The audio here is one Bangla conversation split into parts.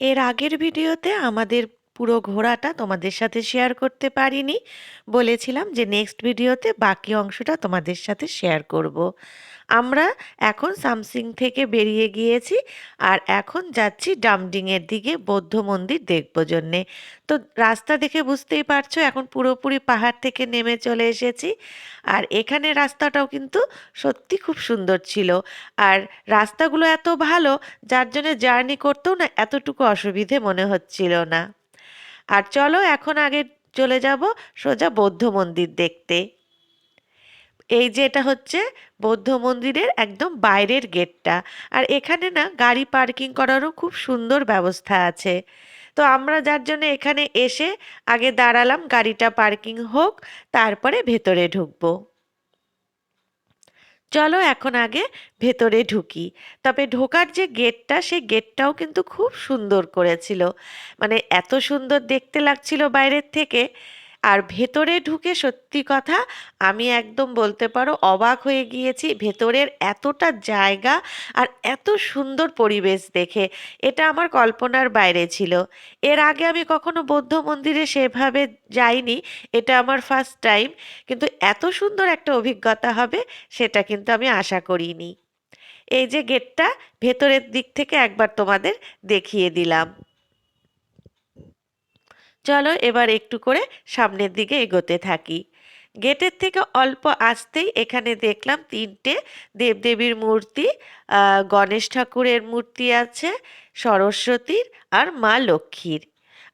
এর আগের ভিডিওতে আমাদের পুরো ঘোরাটা তোমাদের সাথে শেয়ার করতে পারিনি। বলেছিলাম যে নেক্সট ভিডিওতে বাকি অংশটা তোমাদের সাথে শেয়ার করব। আমরা এখন সামসিং থেকে বেরিয়ে গিয়েছি আর এখন যাচ্ছি ডামডিংয়ের দিকে বৌদ্ধ মন্দির দেখব জন্যে। তো রাস্তা দেখে বুঝতেই পারছ এখন পুরোপুরি পাহাড় থেকে নেমে চলে এসেছি আর এখানে রাস্তাটাও কিন্তু সত্যি খুব সুন্দর ছিল। আর রাস্তাগুলো এত ভালো, যার জন্য জার্নি করতেও না এতটুকু অসুবিধে মনে হচ্ছিল না। আর চলো এখন আগে চলে যাব সোজা বৌদ্ধ মন্দির দেখতে। এই যে এটা হচ্ছে বৌদ্ধ মন্দিরের একদম বাইরের গেটটা। আর এখানে না গাড়ি পার্কিং করারও খুব সুন্দর ব্যবস্থা আছে। তো আমরা যার জন্য এখানে এসে আগে দাঁড়ালাম, গাড়িটা পার্কিং হোক, তারপরে ভেতরে ঢুকবো। চলো এখন আগে ভেতরে ঢুকি। তবে ঢোকার যে গেটটা, সেই গেটটাও কিন্তু খুব সুন্দর করেছিল। মানে এত সুন্দর দেখতে লাগছিল বাইরের থেকে। আর ভেতরে ঢুকে সত্যি কথা আমি একদম বলতে পারো অবাক হয়ে গিয়েছি ভেতরের এতটা জায়গা আর এত সুন্দর পরিবেশ দেখে। এটা আমার কল্পনার বাইরে ছিল। এর আগে আমি কখনো বৌদ্ধ মন্দিরে সেভাবে যাইনি, এটা আমার ফার্স্ট টাইম কিন্তু এত সুন্দর একটা অভিজ্ঞতা হবে সেটা কিন্তু আমি আশা করিনি। এই যে গেটটা ভেতরের দিক থেকে একবার তোমাদের দেখিয়ে দিলাম। চলো এবার একটু করে সামনের দিকে এগোতে থাকি। গেটের থেকে অল্প আসতেই এখানে দেখলাম তিনটে দেবদেবীর মূর্তি গণেশ ঠাকুরের মূর্তি আছে, সরস্বতীর আর মা লক্ষ্মীর।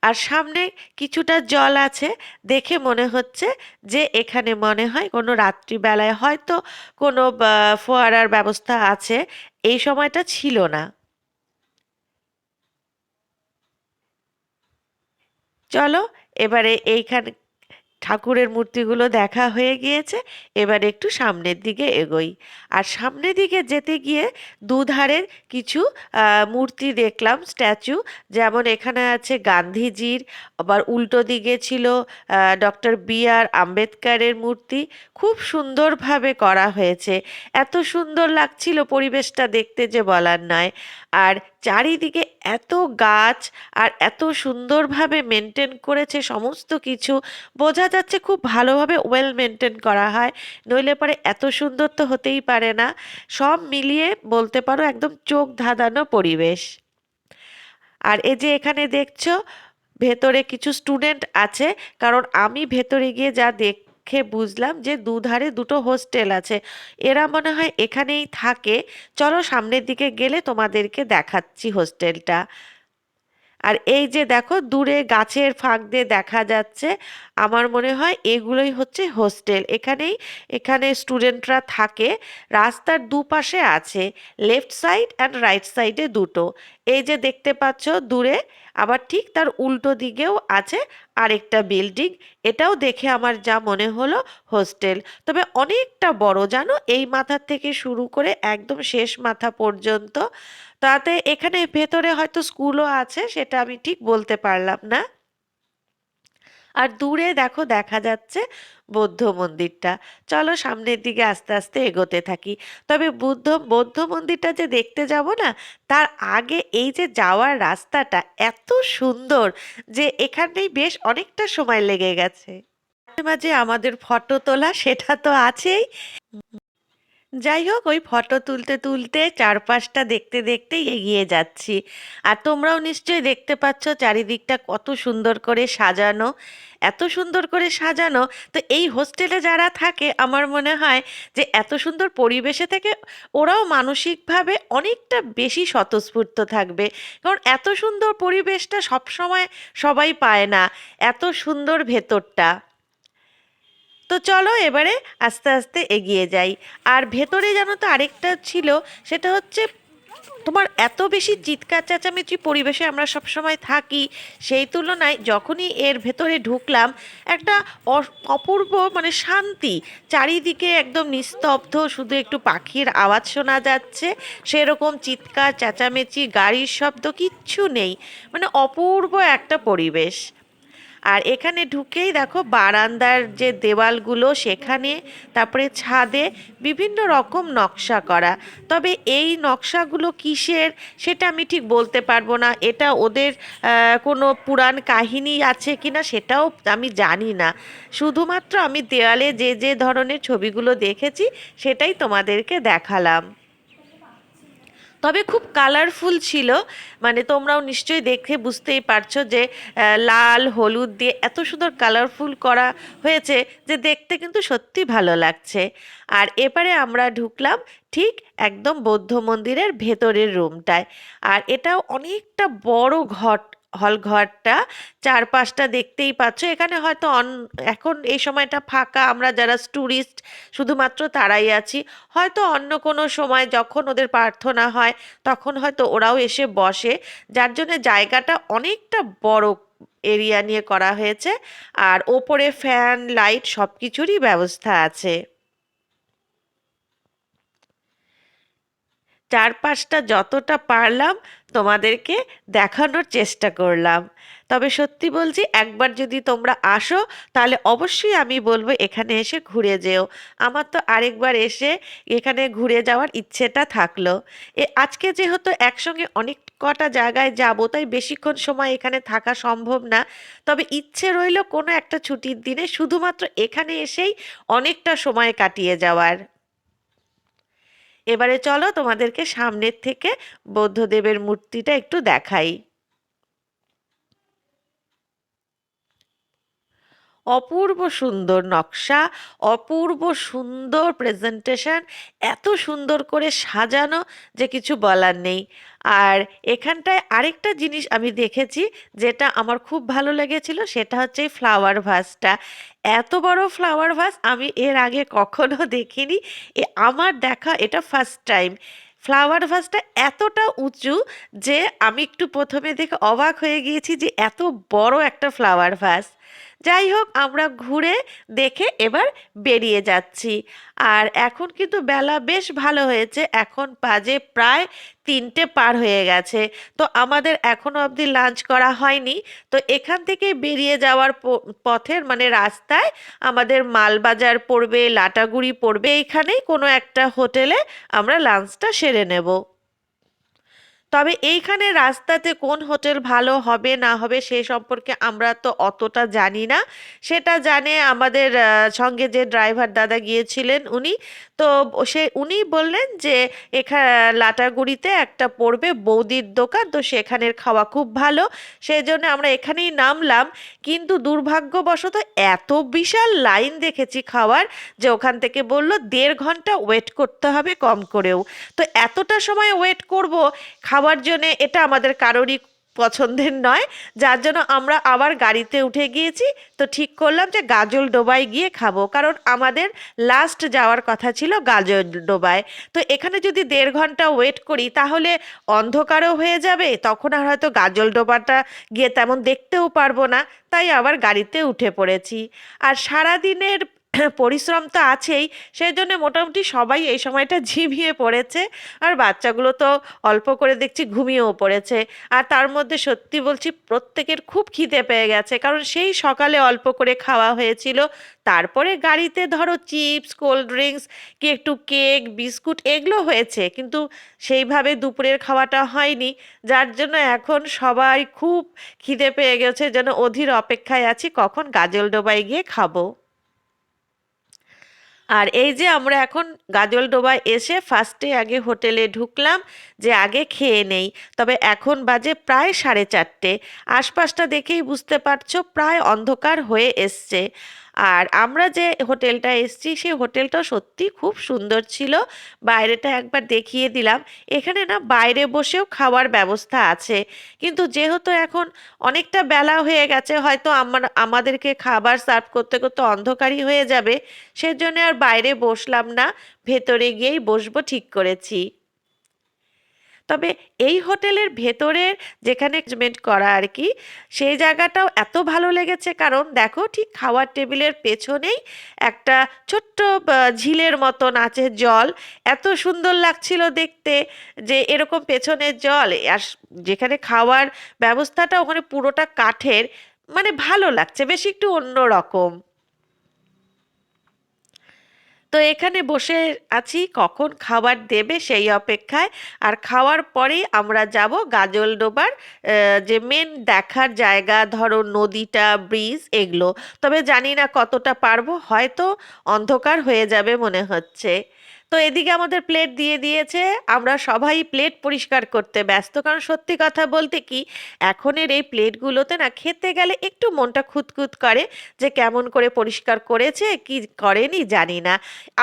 আর সামনে কিছুটা জল আছে, দেখে মনে হচ্ছে যে এখানে মনে হয় কোনো রাত্রিবেলায় হয়তো কোনো ফোয়ারার ব্যবস্থা আছে। এই সময়টা ছিল না। চলো, এবারে এইখানে, ঠাকুরের মূর্তিগুলো দেখা হয়ে গিয়েছে, এবার একটু সামনের দিকে এগোই। আর সামনের দিকে যেতে গিয়ে দুধারের কিছু মূর্তি দেখলাম, স্ট্যাচু, যেমন এখানে আছে গান্ধীজির, আবার উল্টো দিকে ছিল ডক্টর বি আর আম্বেদকারের মূর্তি, খুব সুন্দরভাবে করা হয়েছে। এত সুন্দর লাগছিল পরিবেশটা দেখতে যে বলার নয়। আর চারিদিকে এত গাছ আর এত সুন্দরভাবে মেনটেন করেছে সমস্ত কিছু, বোঝা যাচ্ছে খুব ভালোভাবে ওয়েল মেনটেন করা হয়। নইলে পরে এত সুন্দর তো হতেই পারে না। সব মিলিয়ে বলতে পারো একদম চোখ ধাঁধানো পরিবেশ। আর এই যে এখানে দেখছ, ভেতরে কিছু স্টুডেন্ট আছে, কারণ আমি ভেতরে গিয়ে যা দেখ দেখে বুঝলাম যে দুধারে দুটো হোস্টেল আছে। এরা মনে হয় এখানেই থাকে। চলো সামনের দিকে গেলে তোমাদেরকে দেখাচ্ছি হোস্টেলটা। আর এই যে দেখো, দূরে গাছের ফাঁক দিয়ে দেখা যাচ্ছে। আমার মনে হয় এগুলোই হচ্ছে হোস্টেল। এখানেই, এখানে স্টুডেন্টরা থাকে। রাস্তার দুপাশে আছে, লেফট সাইড অ্যান্ড রাইট সাইডে দুটো। এই যে দেখতে পাচ্ছ দূরে, আবার ঠিক তার উল্টো দিকেও আছে। আরেকটা বিল্ডিং এটাও দেখে আমার যা মনে হলো হোস্টেল তবে অনেকটা বড়, জানো? এই মাথার থেকে শুরু করে একদম শেষ মাথা পর্যন্ত। তাতে এখানে ভেতরে হয়তো স্কুলও আছে, সেটা আমি ঠিক বলতে পারলাম না। আর দূরে দেখো দেখা যাচ্ছে বৌদ্ধ মন্দিরটা। চলো সামনের দিকে আস্তে আস্তে এগোতে থাকি। তবে বুদ্ধ, বৌদ্ধ মন্দিরটা যে দেখতে যাব না, তার আগে এই যে যাওয়ার রাস্তাটা এত সুন্দর যে এখানেই বেশ অনেকটা সময় লেগে গেছে। মাঝে আমাদের ফটো তোলা সেটা তো আছেই। যাই হোক, ওই ফটো তুলতে তুলতে চারপাশটা দেখতে দেখতেই এগিয়ে যাচ্ছি। আর তোমরাও নিশ্চয়ই দেখতে পাচ্ছ চারিদিকটা কত সুন্দর করে সাজানো। এত সুন্দর করে সাজানো, তো এই হোস্টেলে যারা থাকে, আমার মনে হয় যে এত সুন্দর পরিবেশে থেকে ওরাও মানসিকভাবে অনেকটা বেশি স্বতঃস্ফূর্ত থাকবে। কারণ এত সুন্দর পরিবেশটা সবসময় সবাই পায় না, এত সুন্দর ভেতরটা। তো চলো এবারে আস্তে আস্তে এগিয়ে যাই। আর ভেতরে জানো তো আরেকটা ছিল, সেটা হচ্ছে তোমার এত বেশি চিৎকার চেঁচামেচি পরিবেশে আমরা সবসময় থাকি, সেই তুলনায় যখনই এর ভেতরে ঢুকলাম, একটা অপূর্ব মানে শান্তি, চারিদিকে একদম নিস্তব্ধ, শুধু একটু পাখির আওয়াজ শোনা যাচ্ছে, সেরকম চিৎকার, চেঁচামেচি, গাড়ির শব্দ কিচ্ছু নেই মানে অপূর্ব একটা পরিবেশ। আর এখানে ঢুকেই দেখো বারান্দার যে দেওয়ালগুলো, সেখানে তারপরে ছাদে বিভিন্ন রকম নকশা করা। তবে এই নকশাগুলো কিসের সেটা আমি ঠিক বলতে পারব না। এটা ওদের কোনো পুরাণ কাহিনী আছে কিনা সেটাও আমি জানি না। শুধুমাত্র আমি দেওয়ালে যে যে ধরনের ছবিগুলো দেখেছি, সেটাই তোমাদেরকে দেখালাম। তবে খুব কালারফুল ছিল। মানে তোমরাও নিশ্চয়ই দেখে বুঝতেই পারছ যে লাল, হলুদ দিয়ে এত সুন্দর কালারফুল করা হয়েছে যে দেখতে কিন্তু সত্যি ভালো লাগছে। আর এবারে আমরা ঢুকলাম ঠিক একদম বৌদ্ধ মন্দিরের ভেতরের রুমটায় আর এটাও অনেকটা বড় ঘট হল ঘরটা, চারপাশটা দেখতেই পাচ্ছ। এখানে হয়তো অন, এখন এই সময়টা ফাঁকা, আমরা যারা ট্যুরিস্ট শুধুমাত্র তারাই আছি। হয়তো অন্য কোনো সময় যখন ওদের প্রার্থনা হয়, তখন হয়তো ওরাও এসে বসে। যার জন্য জায়গাটা অনেকটা বড় এরিয়া নিয়ে করা হয়েছে। আর ওপরে ফ্যান লাইট সব কিছুরই ব্যবস্থা আছে। চারপাশটা যতটা পারলাম তোমাদেরকে দেখানোর চেষ্টা করলাম। তবে সত্যি বলছি, একবার যদি তোমরা আসো, তাহলে অবশ্যই আমি বলব এখানে এসে ঘুরে যেও। আমার তো আরেকবার এসে এখানে ঘুরে যাওয়ার ইচ্ছেটা থাকল। এ, আজকে যেহেতু একসঙ্গে অনেক কটা জায়গায় যাব, তাই বেশিক্ষণ সময় এখানে থাকা সম্ভব না। তবে ইচ্ছে রইল কোনো একটা ছুটির দিনে শুধুমাত্র এখানে এসেই অনেকটা সময় কাটিয়ে যাওয়ার। এবারে চলো তোমাদেরকে সামনের থেকে বৌদ্ধদেবের মূর্তিটা একটু দেখাই। অপূর্ব সুন্দর নকশা, অপূর্ব সুন্দর প্রেজেন্টেশন এত সুন্দর করে সাজানো যে কিছু বলার নেই। আর এখানটায় আরেকটা জিনিস আমি দেখেছি যেটা আমার খুব ভালো লেগেছিল, সেটা হচ্ছে এই ফ্লাওয়ার ভাসটা এত বড় ফ্লাওয়ার ভাস আমি এর আগে কখনো দেখিনি, এ আমার দেখা এটা ফার্স্ট টাইম ফ্লাওয়ার ভাসটা এতটা উঁচু যে আমি একটু প্রথমে দেখে অবাক হয়ে গিয়েছি যে এত বড় একটা ফ্লাওয়ার ভাস যাই হোক আমরা ঘুরে দেখে এবার বেরিয়ে যাচ্ছি। আর এখন কিন্তু বেলা বেশ ভালো হয়েছে। এখন বাজে প্রায় তিনটে পার হয়ে গেছে। তো আমাদের এখনও অবধি লাঞ্চ করা হয়নি। তো এখান থেকে বেরিয়ে যাওয়ার পথের মানে রাস্তায় আমাদের মালবাজার পড়বে, লাটাগুড়ি পড়বে। এইখানেই কোনো একটা হোটেলে আমরা লাঞ্চটা সেরে নেব। তবে এইখানে রাস্তাতে কোন হোটেল ভালো হবে, না হবে সে সম্পর্কে আমরা তো অতটা জানি না। সেটা জানে আমাদের সঙ্গে যে ড্রাইভার দাদা গিয়েছিলেন উনি। তো সে, উনি বললেন যে এখানে লাটাগুড়িতে একটা পড়বে বৌদির দোকান, তো সেখানের খাওয়া খুব ভালো। সেই জন্য আমরা এখানেই নামলাম। কিন্তু দুর্ভাগ্যবশত এত বিশাল লাইন দেখেছি খাওয়ার যে ওখান থেকে বলল, দেড় ঘণ্টা ওয়েট করতে হবে কম করেও। তো এতটা সময় ওয়েট করব খাওয়ার জন্যে এটা আমাদের কারোরই পছন্দের নয়। যার জন্য আমরা আবার গাড়িতে উঠে গিয়েছি। তো ঠিক করলাম যে গাজল ডোবায় গিয়ে খাব। কারণ আমাদের লাস্ট যাওয়ার কথা ছিল গাজল ডোবায়। তো এখানে যদি দেড় ঘণ্টা ওয়েট করি, তাহলে অন্ধকারও হয়ে যাবে। তখন আর হয়তো গাজল ডোবাটা গিয়ে তেমন দেখতেও পারব না। তাই আবার গাড়িতে উঠে পড়েছি। আর সারাদিনের পরিশ্রম তো আছেই সেই জন্য মোটামুটি সবাই এই সময়টা ঝিমিয়ে পড়েছে। আর বাচ্চাগুলো তো অল্প করে দেখছি ঘুমিয়েও পড়েছে। আর তার মধ্যে সত্যি বলছি প্রত্যেকের খুব খিদে পেয়ে গেছে, কারণ সেই সকালে অল্প করে খাওয়া হয়েছিল। তারপরে গাড়িতে ধরো চিপস, কোল্ড ড্রিঙ্কস, কি একটু কেক, বিস্কুট এগুলো হয়েছে, কিন্তু সেইভাবে দুপুরের খাওয়াটা হয়নি। যার জন্য এখন সবাই খুব খিদে পেয়ে গেছে, যেন অধীর অপেক্ষায় আছি, কখন গাজলডোবায় গিয়ে খাব। আর এই যে আমরা এখন গাজল ডোবায় এসে ফার্স্টে আগে হোটেলে ঢুকলাম যে আগে খেয়ে নেই। তবে এখন বাজে প্রায় সাড়ে চারটে। আশপাশটা দেখেই বুঝতে পারছ, প্রায় অন্ধকার হয়ে এসছে। আর আমরা যে হোটেলটা এসছি, সেই হোটেলটা সত্যি খুব সুন্দর ছিল। বাইরেটা একবার দেখিয়ে দিলাম। এখানে না বাইরে বসেও খাওয়ার ব্যবস্থা আছে। কিন্তু যেহেতু এখন অনেকটা বেলা হয়ে গেছে, হয়তো আমার, আমাদেরকে খাবার সার্ভ করতে করতে অন্ধকারই হয়ে যাবে। সেজন্য আর বাইরে বসলাম না। ভেতরে গিয়েই বসবো ঠিক করেছি। তবে এই হোটেলের ভেতরের যেখানে অ্যারেঞ্জমেন্ট করা আর কি, সেই জায়গাটাও এত ভালো লেগেছে। কারণ দেখো, ঠিক খাওয়ার টেবিলের পেছনেই একটা ছোট্ট ঝিলের মতন আছে জল। এত সুন্দর লাগছিল দেখতে যে এরকম পেছনের জল, আর যেখানে খাওয়ার ব্যবস্থাটা ওখানে পুরোটা কাঠের মানে ভালো লাগছে। বেশ একটু অন্য রকম তো এখানে বসে আছি, কখন খাবার দেবে সেই অপেক্ষায়। আর খাওয়ার পরেই আমরা যাব গাজলডোবার ডোবার যে মেন দেখার জায়গা, ধরো নদীটা ব্রিজ এগুলো। তবে জানি না কতটা পারব, হয়তো অন্ধকার হয়ে যাবে মনে হচ্ছে। তো এদিকে আমাদের প্লেট দিয়ে দিয়েছে। আমরা সবাই প্লেট পরিষ্কার করতে ব্যস্ত। কারণ সত্যি কথা বলতে কি, এখনের এই প্লেটগুলোতে না খেতে গেলে একটু মনটা খুঁতখুত করে যে কেমন করে পরিষ্কার করেছে, কি করেনি জানি না।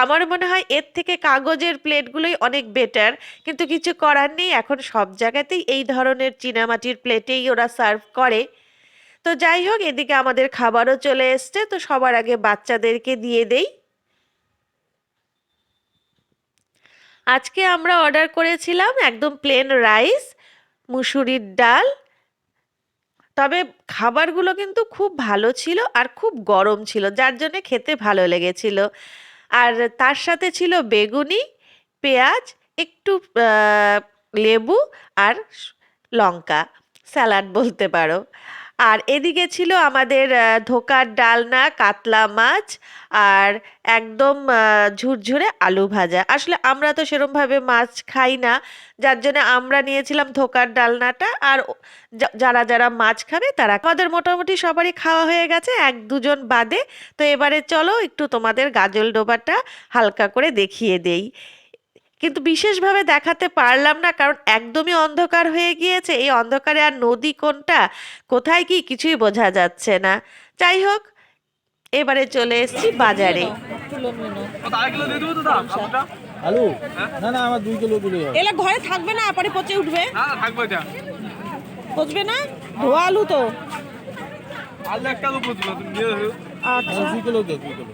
আমার মনে হয় এর থেকে কাগজের প্লেটগুলোই অনেক বেটার কিন্তু কিছু করার নেই, এখন সব জায়গাতেই এই ধরনের চীনামাটির প্লেটেই ওরা সার্ভ করে। তো যাই হোক, এদিকে আমাদের খাবারও চলে এসছে। তো সবার আগে বাচ্চাদেরকে দিয়ে দেই। আজকে আমরা অর্ডার করেছিলাম একদম প্লেন রাইস মুসুরির ডাল। তবে খাবারগুলো কিন্তু খুব ভালো ছিল আর খুব গরম ছিল, যার জন্য খেতে ভালো লেগেছিল। আর তার সাথে ছিল বেগুনি, পেঁয়াজ, একটু লেবু আর লঙ্কা। স্যালাড বলতে পারো। আর এদিকে ছিল আমাদের ধোকার ডালনা, কাতলা মাছ আর একদম ঝুরঝুরে আলু ভাজা। আসলে আমরা তো সেরমভাবে মাছ খাই না, যার জন্য আমরা নিয়েছিলাম ধোকার ডালনাটা আর যারা যারা মাছ খাবে তারা। আমাদের মোটামুটি সবারই খাওয়া হয়ে গেছে, এক দুজন বাদে। তো এবারে চলো একটু তোমাদের গাজল ডোবাটা হালকা করে দেখিয়ে দেই। কিন্তু বিশেষভাবে দেখাতে পারলাম না কারণ একদমই অন্ধকার হয়ে গিয়েছে। এই অন্ধকারে আর নদী কোনটা কোথায় কি কিছুই বোঝা যাচ্ছে না। যাই হোক এবারে চলে এসেছি বাজারে। আলু? না না আমার দুই কিলো হবে এলে ঘরে থাকবে না পরে পচে উঠবে। না না থাকবে এটা। পচবে না? ধোয়া আলু তো। আলু একটা আলু যাবে আচ্ছা। দুই কিলো দে দুই কিলো।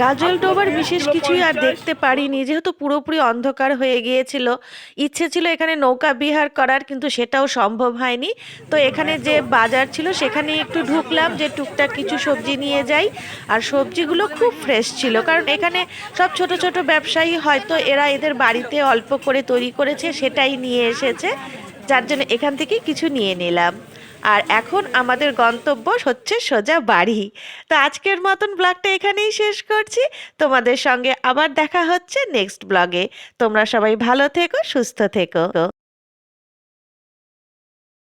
গাজল ডোবার বিশেষ কিছুই আর দেখতে পারিনি, যেহেতু পুরোপুরি অন্ধকার হয়ে গিয়েছিল। ইচ্ছে ছিল এখানে নৌকা বিহার করার, কিন্তু সেটাও সম্ভব হয়নি। তো এখানে যে বাজার ছিল, সেখানে একটু ঢুকলাম যে টুকটাক কিছু সবজি নিয়ে যাই। আর সবজিগুলো খুব ফ্রেশ ছিল, কারণ এখানে সব ছোট ছোট ব্যবসায়ী হয়তো এরা এদের বাড়িতে অল্প করে তৈরি করেছে, সেটাই নিয়ে এসেছে। যার জন্য এখান থেকে কিছু নিয়ে নিলাম। আর এখন আমাদের গন্তব্য হচ্ছে সোজা বাড়ি। তো আজকের মতন ব্লগটা এখানেই শেষ করছি। তোমাদের সঙ্গে আবার দেখা হচ্ছে নেক্সট ব্লগে। তোমরা সবাই ভালো থেকো, সুস্থ থেকো।